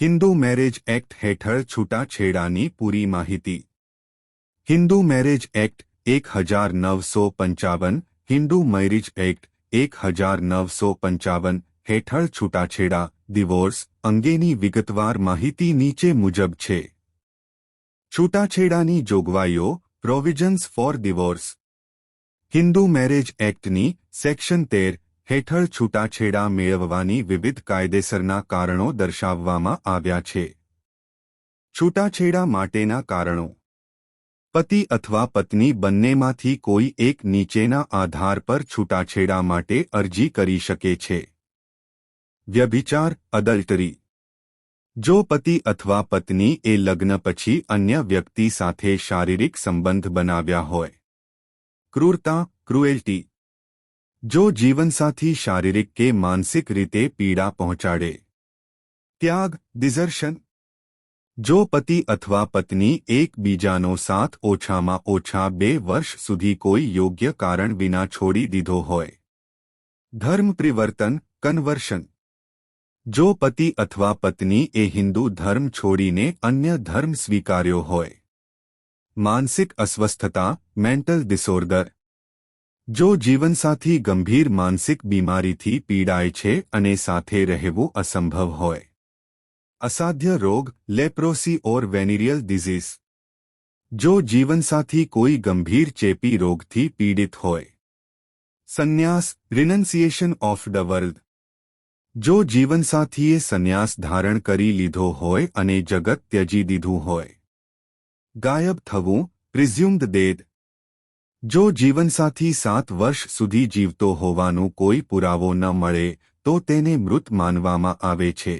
Hindu marriage act हेठ छूटा छेड़ानी पूरी माहिती हिंदू मैरिज एक्ट एक हजार नव सौ पंचावन हिंदू मैरिज एक्ट एक हजार नव सौ पंचावन हेठ छूटाछेड़ा डिवोर्स अंगेनी विगतवार माहिती नीचे मुजब छे छूटाछेड़ानी जोगवाई provisions for divorce Hindu marriage act knee section तेर હેઠળ છૂટાછેડા મેળવવાની વિવિધ કાયદેસરના કારણો દર્શાવવામાં આવ્યા છે છૂટાછેડા માટેના કારણો પતિ અથવા પત્ની બંનેમાંથી કોઈ એક નીચેના આધાર પર છૂટાછેડા માટે અરજી કરી શકે છે વ્યભિચાર અડલ્ટરી જો પતિ અથવા પત્ની એ લગ્ન પછી અન્ય વ્યક્તિ સાથે શારીરિક સંબંધ બનાવ્યા હોય ક્રૂરતા ક્રુએલ્ટી जो जीवनसाथी शारीरिक के मानसिक रीते पीड़ा पहुंचाड़े त्याग डिजर्शन जो पति अथवा पत्नी एक बीजा बीजानो साथ ओछामा ओछा बे वर्ष सुधी कोई योग्य कारण विना छोड़ी दीधो होय धर्म परिवर्तन कन्वर्शन जो पति अथवा पत्नी ए हिंदू धर्म छोड़ीने अन्य धर्म स्वीकार्यो होय मानसिक अस्वस्थता मेंटल डिसऑर्डर જો જીવનસાથી ગંભીર માનસિક બીમારીથી પીડાય છે અને સાથે રહેવું અસંભવ હોય અસાધ્ય રોગ લેપ્રोसी ઓર વેનિરિયલ ડિસીઝ જો જીવનસાથી કોઈ ગંભીર ચેપી રોગથી પીડિત હોય સંન્યાસ રેનન્શિયેશન ઓફ ધ વર્લ્ડ જો જીવનસાથી એ સંન્યાસ ધારણ કરી લીધો હોય અને જગત ત્યાગી દીધો હોય ગાયબ થવું પ્રિઝ્યુમડ ડેડ જો જીવનસાથી સાત વર્ષ સુધી જીવતો હોવાનો કોઈ પુરાવો ન મળે તો તેને મૃત માનવામાં આવે છે